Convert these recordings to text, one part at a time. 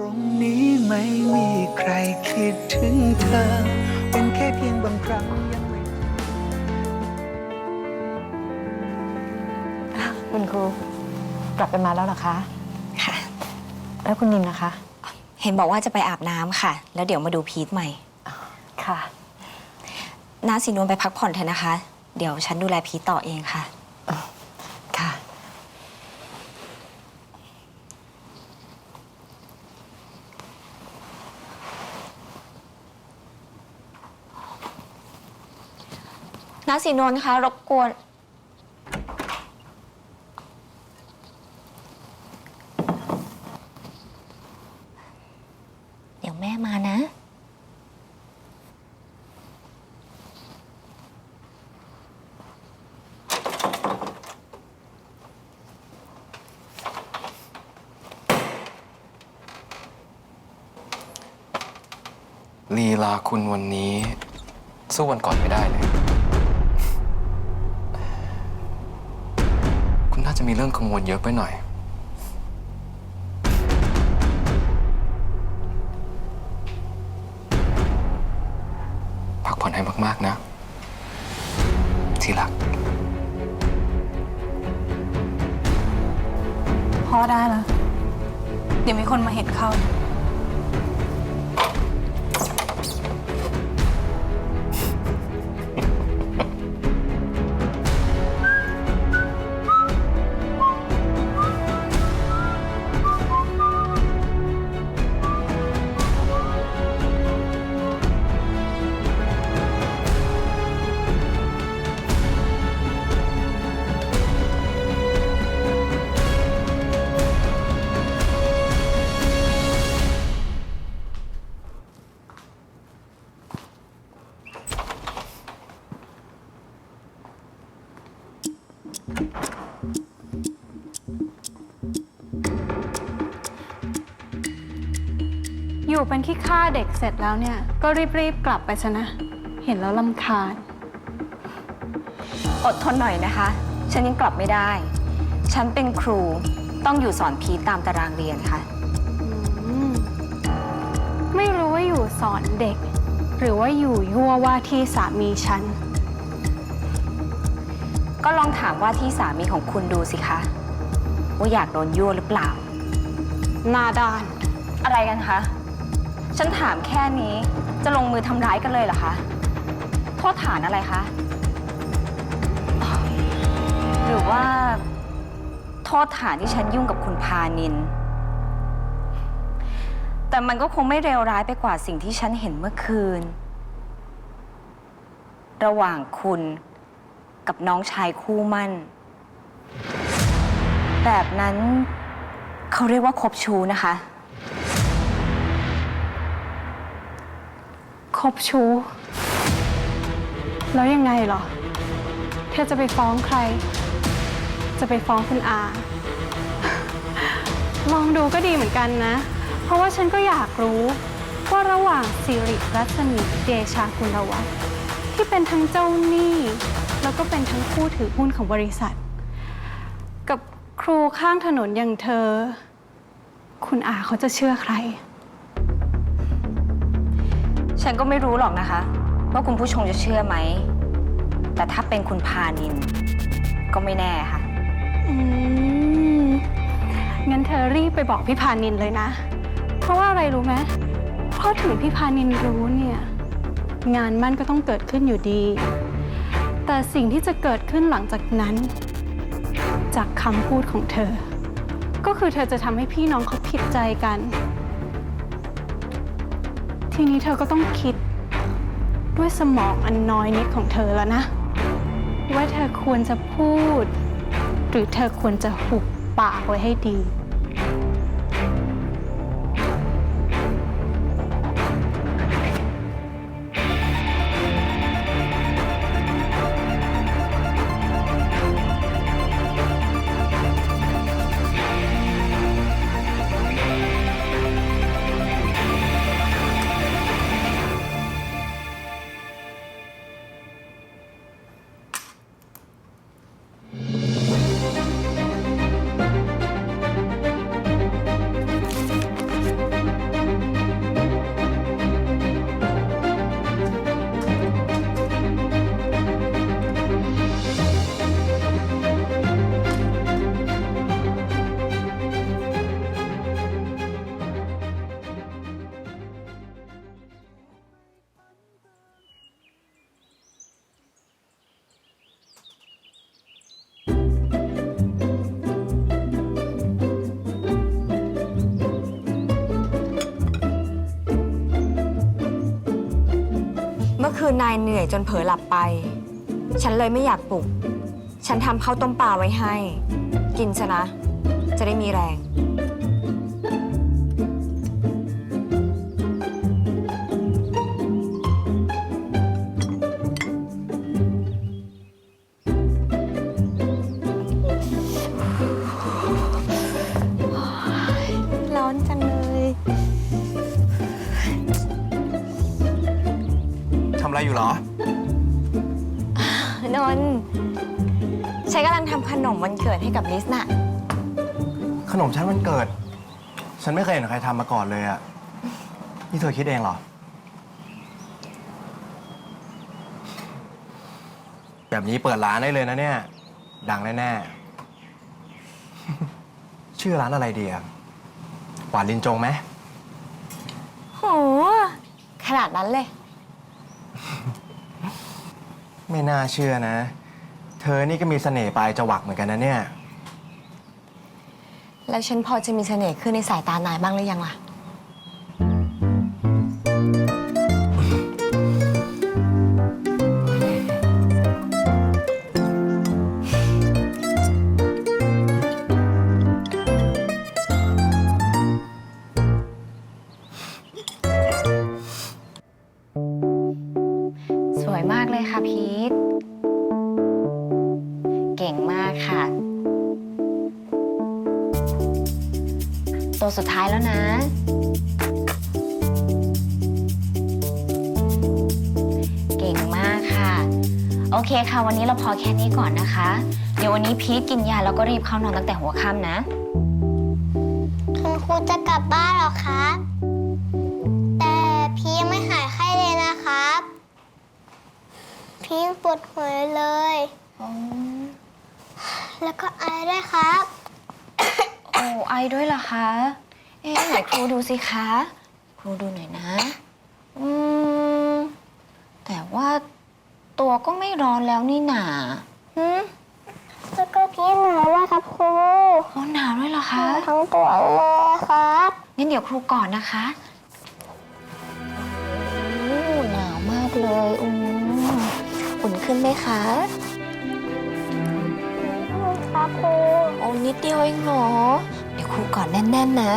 ตรงนี้ไม่มีใครคิดถึงเธอ เป็นแค่เพียงบางครั้งยังไม่คุณครูกลับไปมาแล้วเหรอคะ ค่ะ แล้วคุณนินนะคะ เห็นบอกว่าจะไปอาบน้ำค่ะ แล้วเดี๋ยวมาดูพีทใหม่ค่ะ น้าสีนวลไปพักผ่อนเถอะนะคะ เดี๋ยวฉันดูแลพีทต่อเองค่ะค่ะ น้าสีนวลคะ รบกวน เดี๋ยวแม่มานะ ลีลาคุณวันนี้ สู้วันก่อนไม่ได้เลย จะมีเรื่องกังวลเยอะไปหน่อย พักผ่อนให้มาก ๆ นะ ที่รัก พ่อได้แล้วเดี๋ยวมีคนมาเห็นเข้า อยู่เป็นขี้ข้าเด็กเสร็จแล้วเนี่ย ก็รีบๆกลับไปซะนะ เห็นแล้วลำคาญ อดทนหน่อยนะคะ ฉันยังกลับไม่ได้ ฉันเป็นครูต้องอยู่สอนพีทตามตารางเรียนค่ะอืมไม่รู้ว่าอยู่สอนเด็ก หรือว่าอยู่ยั่วว่าที่สามีฉัน ก็ลองถามว่าที่สามีของคุณดูสิคะ ว่าอยากโดนยั่วหรือเปล่า หน้าด้าน อะไรกันคะ ฉันถามแค่นี้จะลงมือทำร้ายกันเลยเหรอคะ โทษฐานอะไรคะ หรือว่า โทษฐานที่ฉันยุ่งกับคุณพานิน แต่มันก็คงไม่เลวร้ายไปกว่าสิ่งที่ฉันเห็นเมื่อคืน ระหว่างคุณกับน้องชายคู่มั่น แบบนั้นเขาเรียกว่าคบชู้นะคะ คบชู้ แล้วยังไงเหรอ เธอจะไปฟ้องใคร จะไปฟ้องคุณอา ลองดูก็ดีเหมือนกันนะ เพราะว่าฉันก็อยากรู้ว่าระหว่างสิริรัศมีเดชากุลวัฒน์ที่เป็นทั้งเจ้าหนี้ แล้วก็เป็นทั้งผู้ถือหุ้นของบริษัท กับครูข้างถนนอย่างเธอ คุณอาเขาจะเชื่อใคร ฉันก็ไม่รู้หรอกนะคะ ว่าคุณผู้ชมจะเชื่อไหม แต่ถ้าเป็นคุณพานิน ก็ไม่แน่ค่ะ อืม งั้นเธอรีบไปบอกพี่พานินเลยนะ เพราะว่าอะไรรู้ไหมเพราะถึงพี่พานินรู้เนี่ย งานมั่นก็ต้องเกิดขึ้นอยู่ดี แต่สิ่งที่จะเกิดขึ้นหลังจากนั้น จากคำพูดของเธอ ก็คือเธอจะทำให้พี่น้องเขาผิดใจกัน ทีนี้เธอก็ต้องคิด ด้วยสมองอันน้อยนิดของเธอแล้วนะ ว่าเธอควรจะพูด หรือเธอควรจะหุบปากไว้ให้ดี คืนนายเหนื่อยจนเผลอหลับไป ฉันเลยไม่อยากปลุก ฉันทำข้าวต้มปลาไว้ให้ กินซะนะ จะได้มีแรง อะไรอยู่เหรอ นนท์ฉันกำลังทำขนมวันเกิดให้กับลิสน่ะ ขนมชั้นวันเกิด ฉันไม่เคยเห็นใครทำมาก่อนเลยอะนี่เธอคิดเองเหรอ แบบนี้เปิดร้านได้เลยนะเนี่ย ดังแน่ๆ ชื่อร้านอะไรดีอะหวานลินจงไหมโห ขนาดนั้นเลย ไม่น่าเชื่อนะ เธอนี่ก็มีเสน่ห์ปลายจวักเหมือนกันนะเนี่ย แล้วฉันพอจะมีเสน่ห์ขึ้นในสายตานายบ้างหรือยังล่ะ ตัวสุดท้ายแล้วนะ เก่งมากค่ะ โอเคค่ะ วันนี้เราพอแค่นี้ก่อนนะคะ เดี๋ยววันนี้พีทกินยาแล้วก็รีบเข้านอนตั้งแต่หัวค่ำนะ คุณครูจะกลับบ้านเหรอครับ แต่พี่ยังไม่หายไข้เลยนะครับ พี่ยังปวดหัวเลย แล้วก็ไอด้วยครับโอ้ ไอด้วยเหรอคะ เอ๊ะไหนครูดูสิคะ ครูดูหน่อยนะ อืม แต่ว่าตัวก็ไม่ร้อนแล้วนี่หนาหืมแล้วก็พี่หนาวด้วยครับครูโอ้หนาวด้วยเหรอหคะนาวทั้งตัวเลยครับงั้นเดี๋ยวครูก่อนนะคะโอ้หนาวมากเลยอืมอุ่นขึ้นไหมคะครับครูโอ้นิดเดียวเองเหรอเดี๋ยว ครูก่อนแน่น ๆ นะ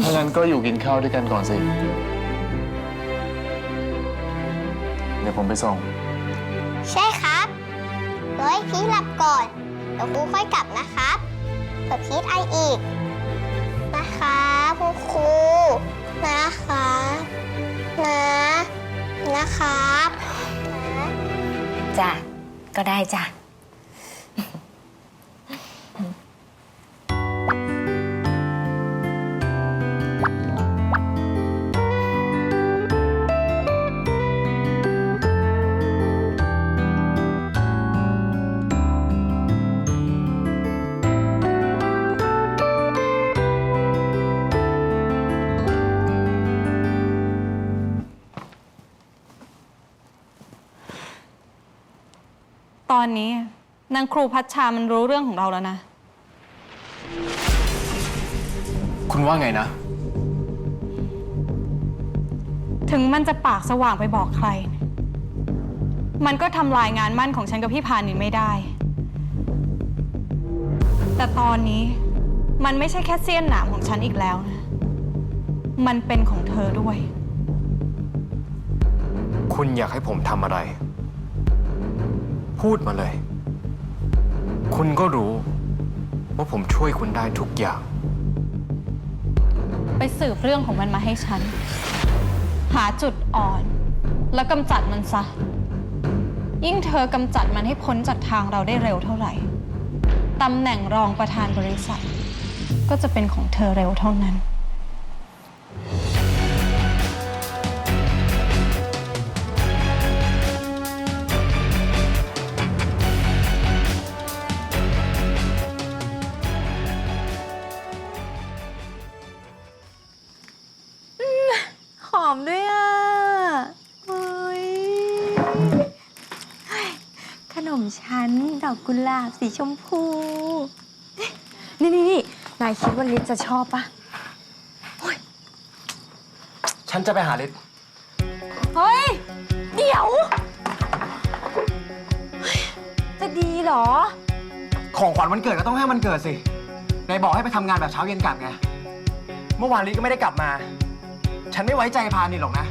ถ้างั้นก็อยู่กินข้าวด้วยกันก่อนสิ เดี๋ยวผมไปส่ง ใช่ครับรอให้พี่หลับก่อน เดี๋ยวครูค่อยกลับนะครับเผื่อพีทไออีก นะครับคุณครูนะครับนะนะครับนะจ้ะ ก็ได้จ้ะ อนนี้ นางครูพัชชามันรู้เรื่องของเราแล้วนะ คุณว่าไงนะ ถึงมันจะปากสว่างไปบอกใคร มันก็ทำลายงานมั่นของฉันกับพี่พานินไม่ได้ แต่ตอนนี้มันไม่ใช่แค่เสี้ยนหนามของฉันอีกแล้วนะ มันเป็นของเธอด้วย คุณอยากให้ผมทำอะไร พูดมาเลย คุณก็รู้ ว่าผมช่วยคุณได้ทุกอย่าง ไปสืบเรื่องของมันมาให้ฉัน หาจุดอ่อน แล้วกำจัดมันซะ ยิ่งเธอกำจัดมันให้พ้นจากทางเราได้เร็วเท่าไหร่ตำแหน่งรองประธานบริษัท ก็จะเป็นของเธอเร็วเท่านั้น มด้วยอะโอ้ยขนมชั้นดอกกุหลาบสีชมพู นี่นี่นี่นายคิดว่าลิศจะชอบปะฉันจะไปหาลิศเฮ้ย เดี๋ยวเฮ้ยจะดีเหรอ ของขวัญวันเกิดก็ต้องให้มันเกิดสินายบอกให้ไปทำงานแบบเช้าเย็นกลับไง เมื่อวานลิก็ไม่ได้กลับมา ฉันไม่ไว้ใจพานินหรอกนะ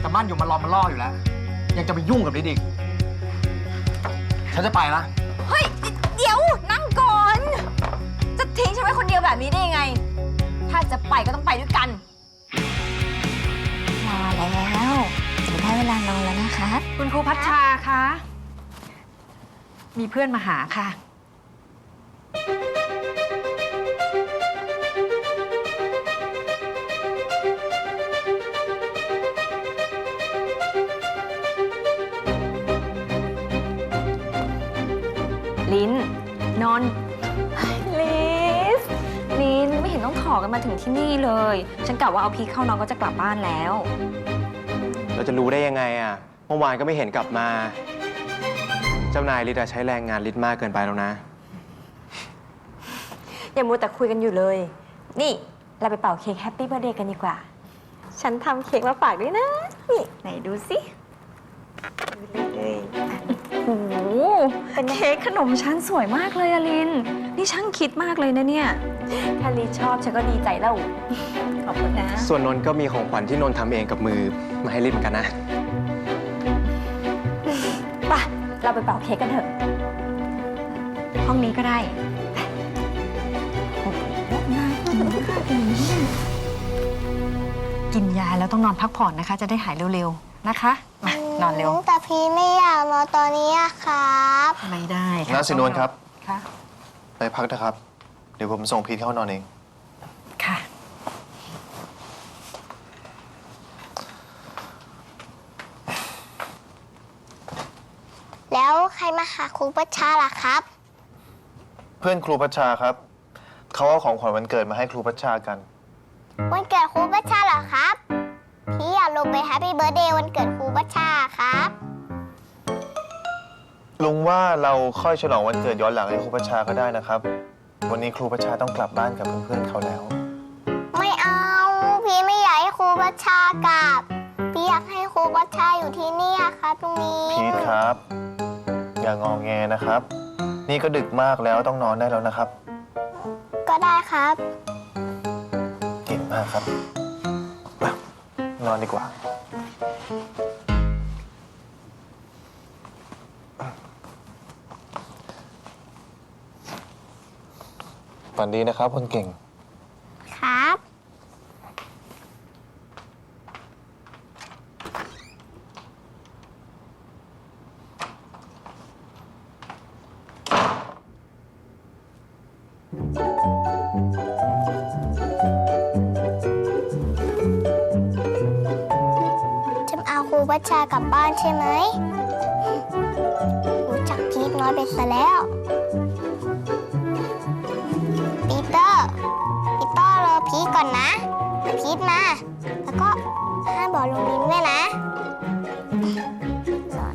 แต่มั่นอยู่มารอมาล่ออยู่แล้ว ยังจะไปยุ่งกับลิอีก ฉันจะไปละ เฮ้ย เดี๋ยวนั่งก่อน จะทิ้งฉันไว้คนเดียวแบบนี้ได้ยังไง ถ้าจะไปก็ต้องไปด้วยกัน มาแล้วจะได้เวลานอนแล้วนะคะ คุณครูพัชชาคะ มีเพื่อนมาหาค่ะ ลิ้น นอน ลิสลินไม่เห็นต้องขอกันมาถึงที่นี่เลย ฉันกะว่าเอาพีคเข้านอนก็จะกลับบ้านแล้ว เราจะรู้ได้ยังไงอะเมื่อวานก็ไม่เห็นกลับมา เจ้านายลิดอะใช้แรงงานลิดมากเกินไปแล้วนะ อย่ามัวแต่คุยกันอยู่เลย นี่เราไปเป่าเค้กแฮปปี้เบ t ร์ a เดย์กันดีกว่า ฉันทำเค้กมาฝากด้วยนะ นี่ ไหนดูสิดูเลย โอ้โหเป็นเค้กขนมชั้นสวยมากเลยอะลิน นี่ช่างคิดมากเลยนะเนี่ย ถ้าลินชอบฉันก็ดีใจแล้ว ขอบคุณนะ ส่วนนนท์ก็มีของขวัญที่นนท์ทำเองกับมือมาให้ลิดเหมือนกันนะ ไปะเราไปเป่าเค้กกันเถอะ ห้องนี้ก็ได้กินยาแล้วต้องนอนพักผ่อนนะคะ จะได้หายเร็วๆ นะคะมา นอนเร็ว แต่พีไม่อยากนอนตอนนี้อะครับไม่ได้ค่ะน้าสินวลครับ ค่ะ ไปพักนะครับ เดี๋ยวผมส่งพีทเข้านอนเอง ค่ะ แล้วใครมาหาครูประชาล่ะครับ เพื่อนครูพัชชาครับ เขาเอาของขวัญวันเกิดมาให้ครูพัชชากัน วันเกิดครูประชาเหรอครับ พี่อยากลงไปแฮปปี้เบิร์ดเดย์วันเกิดครูประชาครับ ลุงว่าเราค่อยฉลองวันเกิดย้อนหลังให้ครูพัชชาก็ได้นะครับ วันนี้ครูพัชชาต้องกลับบ้านกับเพื่อนๆเขาแล้ว ไม่เอา พี่ไม่อยากให้ครูประชากลับ พี่อยากให้ครูประชาอยู่ที่นี่อะครับตรงนี้พีทครับ อย่างงองแงนะครับ นี่ก็ดึกมากแล้วต้องนอนได้แล้วนะครับ ก็ได้ครับ เก่งมากครับไป นอนดีกว่า ฝันดีนะครับคนเก่ง รูบัชชากลับบ้านใช่ไหมรู้จักพีทน้อยไปซะแล้ว ปีเตอร์ ปีเตอร์รอพีทก่อนนะเดี๋ยวพีทมา แล้วก็ห้ามบอกลุงลินด้วยนะนอน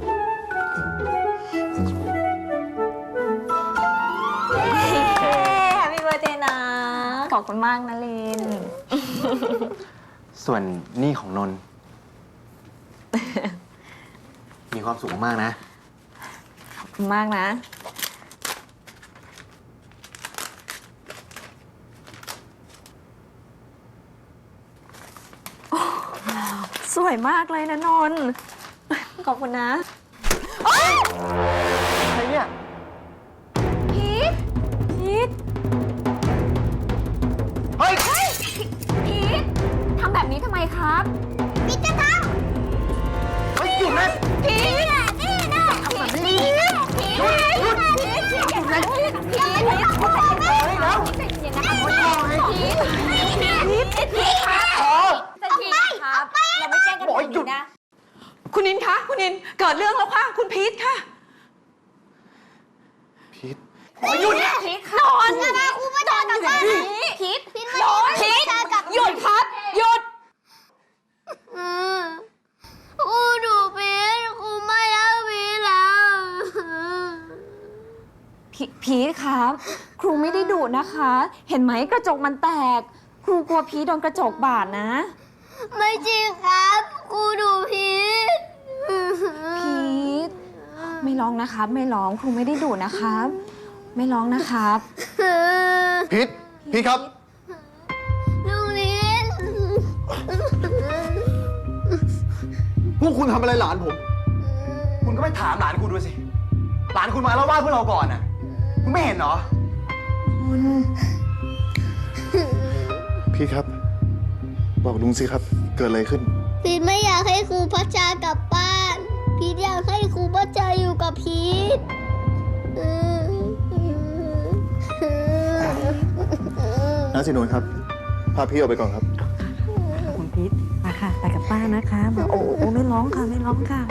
แฮปปี้เบ t ร์ a เดย์นะ ขอบคุณมากนะลิน ส่วนหนี่ของนนท์ มี ความสุขมากๆนะ ขอบคุณมากนะ สวยมากเลยนะนนท์ขอบคุณนะใครเนี่ย พีทพีทเฮ้ยพีททำแบบนี้ทำไมครับ พีทจะทเฮ้ยหยุดนะ ผีผีนะผีผีคุณนินคะ คุณนิน เกิดเรื่องแล้วค่ะ คุณพีทค่ะ พีทโอ้ยหยุดนะพีทนอนนะคุณไม่นอนกันนะพีทพีทนอนพีทหยุดครับ หยุด อืออูดูพีท พีพีทครับ ครูไม่ได้ดุนะคะ เห็นไหมกระจกมันแตก ครูกลัวพีทโดนกระจกบาดนะ ไม่จริงครับครูดูผิดพีทไม่ร้องนะครับ ไม่ร้องครูไม่ได้ดุนะครับ ไม่ร้องนะครับพิษพี่ครับ ลุงลิ้นพวกคุณทำอะไรหลานผม คุณก็ไปถามหลานคุณดูสิ หลานคุณมาแล้วว่าพวกเราก่อนน่ะคุณ ไม่เห็นเหรอ พี่ครับ บอกลุงสิครับ เกิดอะไรขึ้น พีทไม่อยากให้ครูพัชชากลับบ้าน พีทอยากให้ครูพัชชาอยู่กับพีทน้าสินวนครับ พาพี่ออกไปก่อนครับ คุณพิษมาค่ะ ไปกับป้านะคะบอกโอ้โอ้ไม่ร้องค่ะ ไม่ร้องค่ะ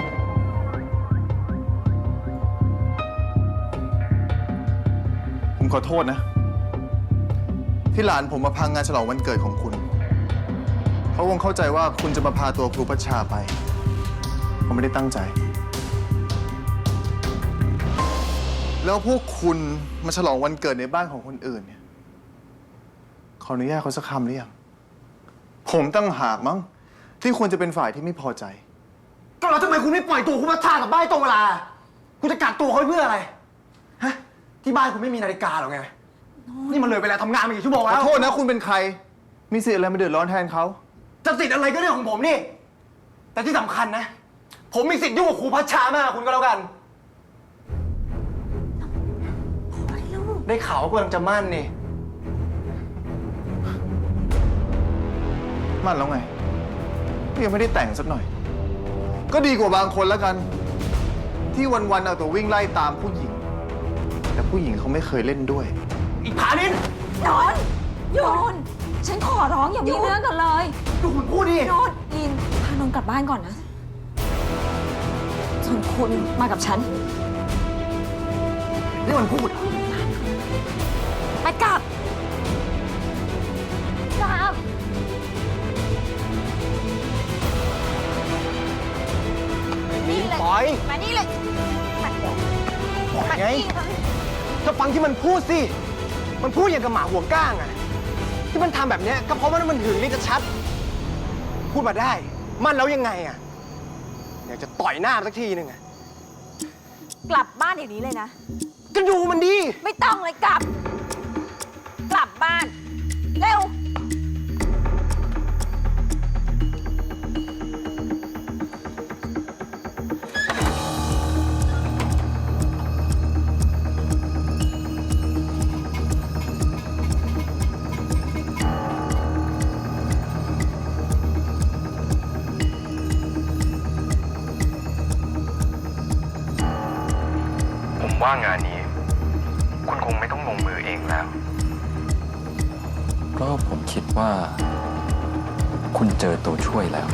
ขอโทษนะ ที่หลานผมมาพังงานฉลองวันเกิดของคุณ เขาคงเข้าใจว่าคุณจะมาพาตัวครูพัชชาไป ผมไม่ได้ตั้งใจ แล้วพวกคุณมาฉลองวันเกิดในบ้านของคนอื่นเนี่ยขออนุญาตเขาสักคำหรือยังผมตั้งหากมั้ง ที่ควรจะเป็นฝ่ายที่ไม่พอใจ ก็แล้วทำไมคุณไม่ปล่อยตัวคุณพัชชากับบ้านตรงเวลา คุณจะกักตัวเขาไว้เพื่ออะไร ฮะ ที่บ้านคุณไม่มีนาฬิกาหรอไง นี่มันเลยเวลาทำงานมากี่ชั่วโมงขแล้อว โทษนะคุณเป็นใคร มีสิทธิ์อะไรมาเดือดร้อนแทนเขาจะติดอะไรก็เรื่องของผมนี่ แต่ที่สำคัญนะ ผมมีสิทธิ์ยุ่งกับครูพัชชามากกว่าคุณก็แล้วกันได้ข่าวว่ากำลังจะมั่นนี่ มั่นแล้วไงยังไม่ได้แต่งสักหน่อย ก็ดีกว่าบางคนแล้วกัน ที่วันๆเอาแต่วิ่งไล่ตามผู้หญิง แต่ผู้หญิงเขาไม่เคยเล่นด้วย อีกผานินนอนโยนฉันขอร้องอย่ามีเรื่องกันเลยดูคุณพูดดิโนนลินพานนท์กลับบ้านก่อนนะส่วนคุณมากับฉันนี่มันพูดไปกลับกลับนี่ปล่อย มานี่เลยปล่อยไง ก็ฟังที่มันพูดสิ มันพูดอย่างกับหมาหัวก้างอะที่มันทำแบบเนี้ยก็เพราะว่ามันหึงนี่จะชัด พูดมาได้ มันแล้วยังไงอะอยากจะต่อยหน้ามันสักทีหนึ่งอะกลับบ้านเดี๋ยวนี้เลยนะ ก็ดูมันดี ไม่ต้องเลยกลับ กลับบ้าน เร็ว ว่างานนี้ คุณคงไม่ต้องลงมือเองแล้วเพราะผมคิดว่า คุณเจอตัวช่วยแล้ว